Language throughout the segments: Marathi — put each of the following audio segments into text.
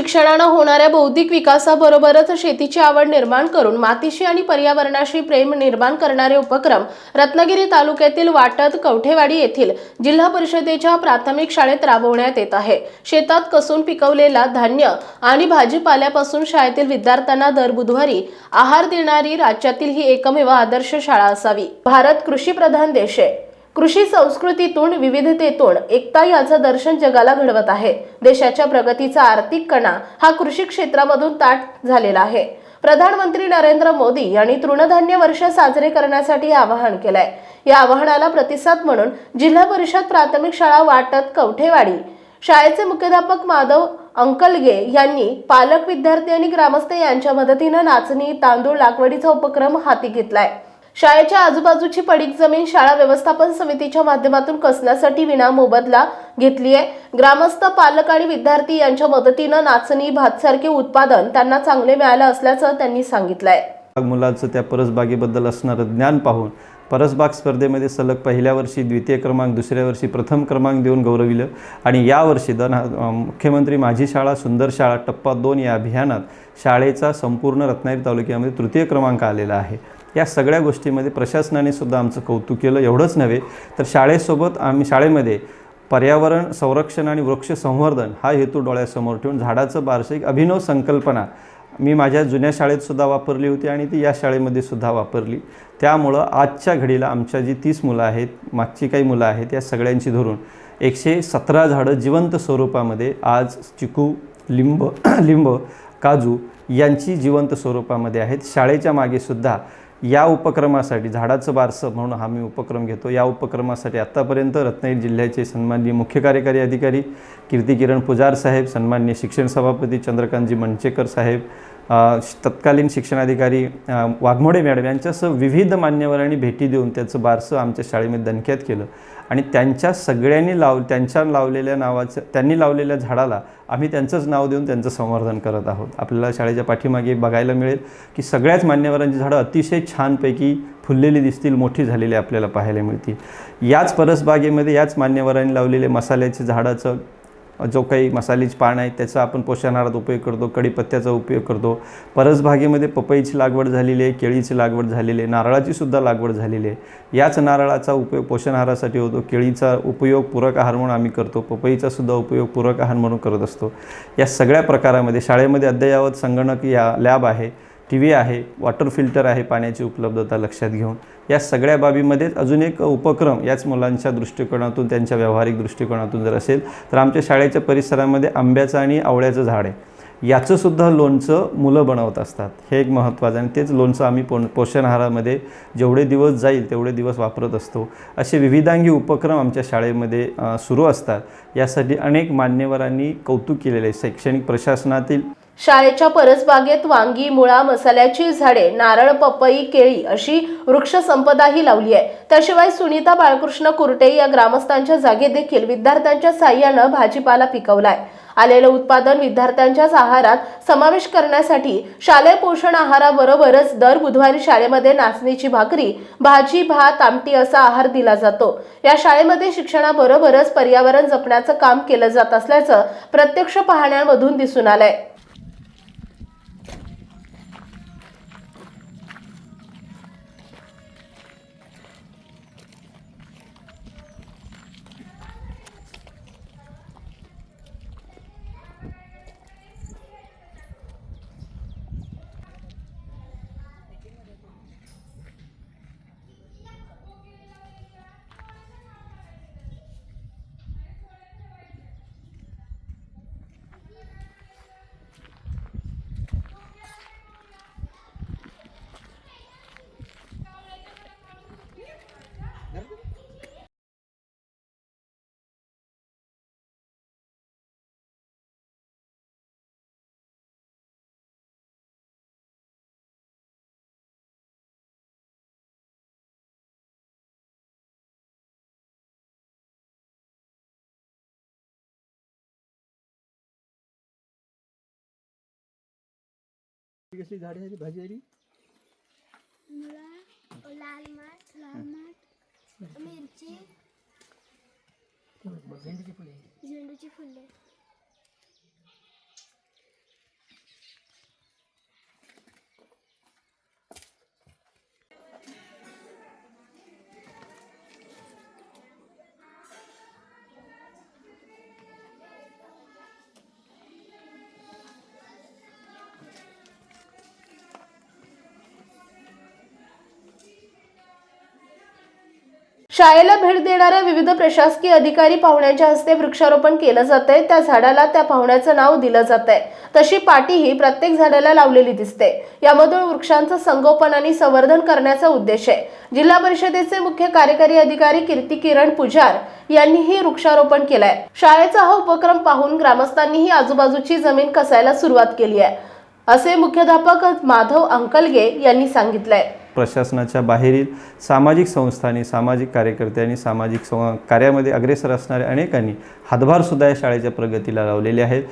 शिक्षणानं होणाऱ्या बौद्धिक विकासाबरोबरच शेतीची आवड निर्माण करून मातीशी आणि पर्यावरणाशी प्रेम निर्माण करणारे उपक्रम रत्नागिरी तालुक्यातील वाटत कवठेवाडी येथील जिल्हा परिषदेच्या प्राथमिक शाळेत राबवण्यात येत आहे. शेतात कसून पिकवलेला धान्य आणि भाजीपाल्यापासून शाळेतील विद्यार्थ्यांना दर बुधवारी आहार देणारी राज्यातील ही एकमेव आदर्श शाळा असावी. भारत कृषीप्रधान देश आहे. कृषी संस्कृतीतून विविधतेतून एकता याचं दर्शन जगाला घडवत आहे. देशाच्या प्रगतीचा आर्थिक कणा हा कृषी क्षेत्रामधून ताट झालेला आहे. प्रधानमंत्री नरेंद्र मोदी यांनी तृणधान्य वर्ष साजरे करण्यासाठी आवाहन केलंय. या आवाहनाला प्रतिसाद म्हणून जिल्हा परिषद प्राथमिक शाळा वाटत कवठेवाडी शाळेचे मुख्याध्यापक माधव अंकलगे यांनी पालक विद्यार्थी आणि ग्रामस्थ यांच्या मदतीनं नाचणी तांदूळ लागवडीचा उपक्रम हाती घेतलाय. शाळेच्या आजूबाजूची पडीक जमीन शाळा व्यवस्थापन समितीच्या माध्यमातून कसण्यासाठी विना मोबदला घेतली आहे. ग्रामस्थ पालक आणि विद्यार्थी यांच्या मदतीनं नाचणी भातसारखे उत्पादन त्यांना चांगले मिळालं असल्याचं त्यांनी सांगितलंय. मुलाचं त्या परसबागेबद्दल असणारं ज्ञान पाहून परसबाग स्पर्धेमध्ये सलग पहिल्या वर्षी द्वितीय क्रमांक दुसऱ्या वर्षी प्रथम क्रमांक देऊन गौरविलं आणि यावर्षी दन मुख्यमंत्री माझी शाळा सुंदर शाळा टप्पा दोन या अभियानात शाळेचा संपूर्ण रत्नागिरी तालुक्यामध्ये तृतीय क्रमांक आलेला आहे. या सगळ्या गोष्टीमध्ये प्रशासनाने सुद्धा आमचं कौतुक केलं. एवढंच नव्हे तर शाळेसोबत आम्ही शाळेमध्ये पर्यावरण संरक्षण आणि वृक्ष संवर्धन हा हेतू डोळ्यासमोर ठेवून झाडाचं बारसं अभिनव संकल्पना मी माझ्या जुन्या शाळेत सुद्धा वापरली होती आणि ती या शाळेमध्ये सुद्धा वापरली. त्यामुळं आजच्या घडीला आमच्या जी तीस मुलं आहेत मागची काही मुलं आहेत या सगळ्यांची धरून एकशे सतरा झाडं जिवंत स्वरूपामध्ये आज चिकू लिंब लिंब काजू यांची जिवंत स्वरूपामध्ये आहेत. शाळेच्या मागे सुद्धा या उपक्रमासाठी झाडाचं बारसं म्हणून आम्ही उपक्रम घेतो. या उपक्रमासाठी आत्तापर्यंत रत्नागिरी जिल्ह्याचे सन्माननीय मुख्य कार्यकारी अधिकारी कीर्तिकिरण पुजार साहेब सन्माननीय शिक्षण सभापती चंद्रकांतजी मंचेकर साहेब तत्कालीन शिक्षणाधिकारी वाघमोडे मॅडम यांच्यासह विविध मान्यवरांनी भेटी देऊन त्याचं बारसं आमच्या शाळेमध्ये दणक्यात केलं. आणि त्यांच्या सगळ्यांनी लाव त्यांच्या लावलेल्या नावाचं त्यांनी लावलेल्या झाडाला आम्ही त्यांचंच नाव देऊन त्यांचं संवर्धन करत आहोत. आपल्याला शाळेच्या पाठीमागे बघायला मिळेल की सगळ्याच मान्यवरांची झाडं अतिशय छानपैकी फुललेली दिसतील मोठी झालेली आपल्याला पाहायला मिळतील. याच परसबागेमध्ये याच मान्यवरांनी लावलेले मसाल्याचे झाडाचं जो काही मसाल्याची पान आहेत त्याचा आपण पोषणाहारात उपयोग करतो कढीपत्त्याचा उपयोग करतो. परसबागेमध्ये पपईची लागवड झालेली आहे केळीची लागवड झालेली आहे नारळाची सुद्धा लागवड झालेली आहे. याच नारळाचा उपयोग पोषणाहारासाठी होतो. केळीचा उपयोग पूरक आहार म्हणून आम्ही करतो. पपईचा सुद्धा उपयोग पूरक आहार म्हणून करत असतो. या सगळ्या प्रकारामध्ये शाळेमध्ये अद्ययावत संगणक या लॅब आहे. टी व्ही आहे वॉटर फिल्टर आहे पाण्याची उपलब्धता लक्षात घेऊन. या सगळ्या बाबीमध्येच अजून एक उपक्रम याच मुलांच्या दृष्टिकोनातून त्यांच्या व्यावहारिक दृष्टिकोनातून जर असेल तर आमच्या शाळेच्या परिसरामध्ये आंब्याचं आणि आवळ्याचं झाड आहे. याचंसुद्धा लोणचं मुलं बनवत असतात. हे एक महत्त्वाचं आणि तेच लोणचं आम्ही पो पोषण आहारामध्ये जेवढे दिवस जाईल तेवढे दिवस वापरत असतो. असे विविधांगी उपक्रम आमच्या शाळेमध्ये सुरू असतात. यासाठी अनेक मान्यवरांनी कौतुक केलेले आहे. शैक्षणिक प्रशासनातील शाळेच्या परसबागेत वांगी मुळा मसाल्याची झाडे नारळ पपई केळी अशी वृक्षसंपदाही लावली आहे. त्याशिवाय सुनीता बाळकृष्ण कुर्टे या ग्रामस्थांच्या जागेत देखील विद्यार्थ्यांच्या साह्यानं भाजीपाला पिकवलाय. आलेलं उत्पादन विद्यार्थ्यांच्याच आहारात समावेश करण्यासाठी शालेय पोषण आहाराबरोबरच दर बुधवारी शाळेमध्ये नाचणीची भाकरी भाजी भात आमटी असा आहार दिला जातो. या शाळेमध्ये शिक्षणाबरोबरच पर्यावरण जपण्याचं काम केलं जात असल्याचं प्रत्यक्ष पाहण्यामधून दिसून आलंय. कसली झाडे आहे भाजी आहे मुळा लाल माठ लाल माठ मिरची. भेंडीची फुले. झेंडूची फुले. शाळेला भेट देणाऱ्या विविध प्रशासकीय अधिकारी पाहुण्यांच्या हस्ते वृक्षारोपण केलं जात आहे त्या झाडाला त्या पाहुण्याचं नाव दिलं जातंय. तशी पाटीही प्रत्येक झाडाला लावलेली दिसते. यामधून वृक्षांचं संगोपन आणि संवर्धन करण्याचा उद्देश आहे. जिल्हा परिषदेचे मुख्य कार्यकारी अधिकारी कीर्ती किरण पुजार यांनीही वृक्षारोपण केलंय. शाळेचा हा उपक्रम पाहून ग्रामस्थांनीही आजूबाजूची जमीन कसायला सुरुवात केली आहे असे मुख्याध्यापक माधव अंकलगे यांनी सांगितलंय. प्रशासनाच्या बाहेरील सामाजिक संस्थांनी सामाजिक कार्यकर्त्यांनी सामाजिक सं कार्यामध्ये अग्रेसर असणाऱ्या अनेकांनी हातभारसुद्धा या शाळेच्या प्रगतीला लावलेले आहेत.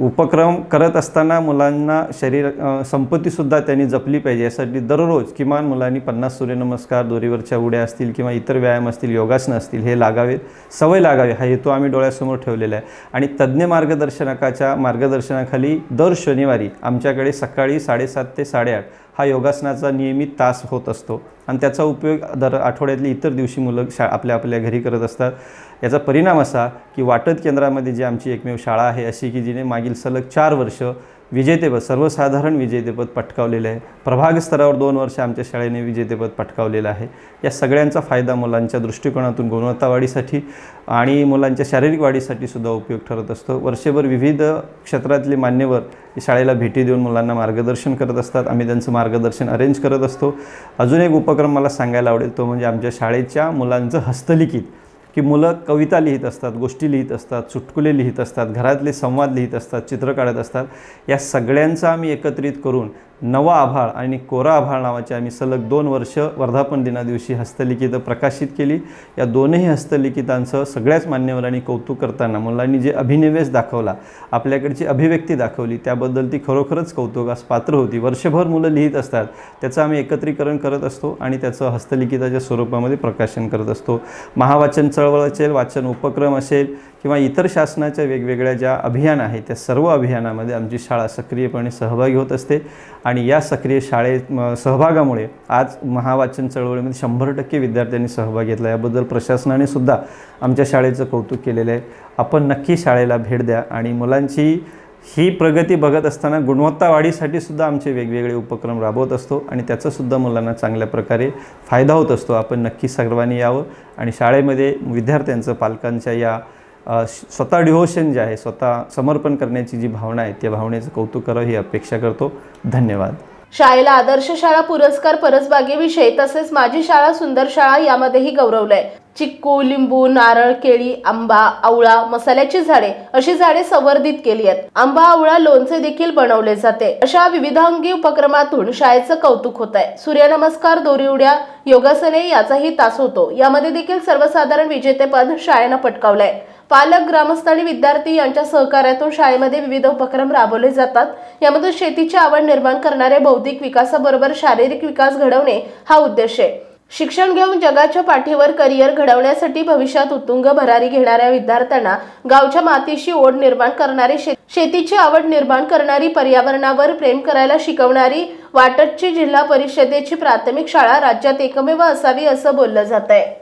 उपक्रम करत असताना मुलांना शरीर संपत्तीसुद्धा त्यांनी जपली पाहिजे यासाठी दररोज किमान मुलांनी पन्नास सूर्यनमस्कार दोरीवरच्या उड्या असतील किंवा इतर व्यायाम असतील योगासनं असतील हे लागावेत सवय लागावी हा हेतू आम्ही डोळ्यासमोर ठेवलेला आहे. आणि तज्ज्ञ मार्गदर्शनाकाच्या मार्गदर्शनाखाली दर शनिवारी आमच्याकडे सकाळी साडेसात ते साडेआठ हा योगासनाचा नियमित तास होत असतो. आणि त्याचा उपयोग दर आठवड्यातली इतर दिवशी मुलं शा आपल्या आपल्या घरी करत असतात. याचा परिणाम असा की वाटत केंद्रामध्ये जी आमची एकमेव शाळा आहे अशी की जिने मागील सलग चार वर्ष विजेतेपद सर्वसाधारण विजेतेपद पटकावलेलं आहे. प्रभाग स्तरावर दोन वर्ष आमच्या शाळेने विजेतेपद पटकावलेलं आहे. या सगळ्यांचा फायदा मुलांच्या दृष्टिकोनातून गुणवत्ता वाढीसाठी आणि मुलांच्या शारीरिक वाढीसाठी सुद्धा उपयोग ठरत असतो. वर्षभर विविध क्षेत्रातले मान्यवर शाळेला भेटी देऊन मुलांना मार्गदर्शन करत असतात. आम्ही त्यांचं मार्गदर्शन अरेंज करत असतो. अजून एक उपक्रम मला सांगायला आवडेल तो म्हणजे आमच्या शाळेच्या मुलांचं हस्तलिखित. की मुलं कविता लिहित असतात गोष्टी लिहित असतात चुटकुले लिहित असतात घरातले संवाद लिहित असतात चित्र काढत असतात. या सगळ्यांचा आम्ही एकत्रित करून नवा आभाळ आणि कोरा आभाळ नावाची आम्ही सलग दोन वर्ष वर्धापन दिनादिवशी हस्तलिखितं प्रकाशित केली. या दोनही हस्तलिखितांचं सगळ्याच मान्यवरांनी कौतुक करताना मुलांनी जे अभिनिवेश दाखवला आपल्याकडची अभिव्यक्ती दाखवली त्याबद्दल ती खरोखरच कौतुकास पात्र होती. वर्षभर मुलं लिहित असतात त्याचं आम्ही एकत्रीकरण करत असतो आणि त्याचं हस्तलिखिताच्या स्वरूपामध्ये प्रकाशन करत असतो. महावाचन चळवळ असेल वाचन उपक्रम असेल किंवा इतर शासनाच्या वेगवेगळ्या ज्या अभियान आहेत त्या सर्व अभियानामध्ये आमची शाळा सक्रियपणे सहभागी होत असते. आणि आणि या सक्रिय शाळेत सहभागामुळे आज महावाचन चळवळीमध्ये शंभर टक्के विद्यार्थ्यांनी सहभाग घेतला. याबद्दल प्रशासनाने सुद्धा आमच्या शाळेचं कौतुक केलेलं आहे. आपण नक्की शाळेला भेट द्या आणि मुलांची ही प्रगती बघत असताना गुणवत्ता वाढीसाठी सुद्धा आमचे वेगवेगळे उपक्रम राबवत असतो आणि त्याचासुद्धा मुलांना चांगल्या प्रकारे फायदा होत असतो. आपण नक्की सर्वांनी यावं आणि शाळेमध्ये विद्यार्थ्यांचं पालकांच्या या स्वतः डिव्होशन जे आहे स्वतः समर्पण करण्याची जी भावना आहे त्या भावनेचं कौतुक करावं ही अपेक्षा करतो. धन्यवाद. शाळेला आदर्श शाळा पुरस्कार परसबागेविषयी तसेच माझी शाळा सुंदर शाळा यामध्येही गौरवलंय. चिक्कू लिंबू नारळ केळी आंबा आवळा मसाल्याची झाडे अशी झाडे संवर्धित केली आहेत. आंबा आवळा लोणचे देखील बनवले जाते. अशा विविधांगी उपक्रमातून शाळेचं कौतुक होत आहे सूर्यनमस्कार दोरी उड्या योगासने याचाही तास होतो. यामध्ये देखील सर्वसाधारण विजेतेपद शाळेनं पटकावलंय. पालक ग्रामस्थ आणि विद्यार्थी यांच्या सहकार्यातून शाळेमध्ये विविध उपक्रम राबवले जातात. यामधून शेतीची आवड निर्माण करणारे बौद्धिक विकासाबरोबर शारीरिक विकास घडवणे हा उद्देश आहे. शिक्षण घेऊन जगाच्या पाठीवर करिअर घडवण्यासाठी भविष्यात उत्तुंग भरारी घेणाऱ्या विद्यार्थ्यांना गावच्या मातीशी ओढ निर्माण करणारी शे- शेतीची आवड निर्माण करणारी पर्यावरणावर प्रेम करायला शिकवणारी वाटटची जिल्हा परिषदेची प्राथमिक शाळा राज्यात एकमेव असावी असं बोललं जात आहे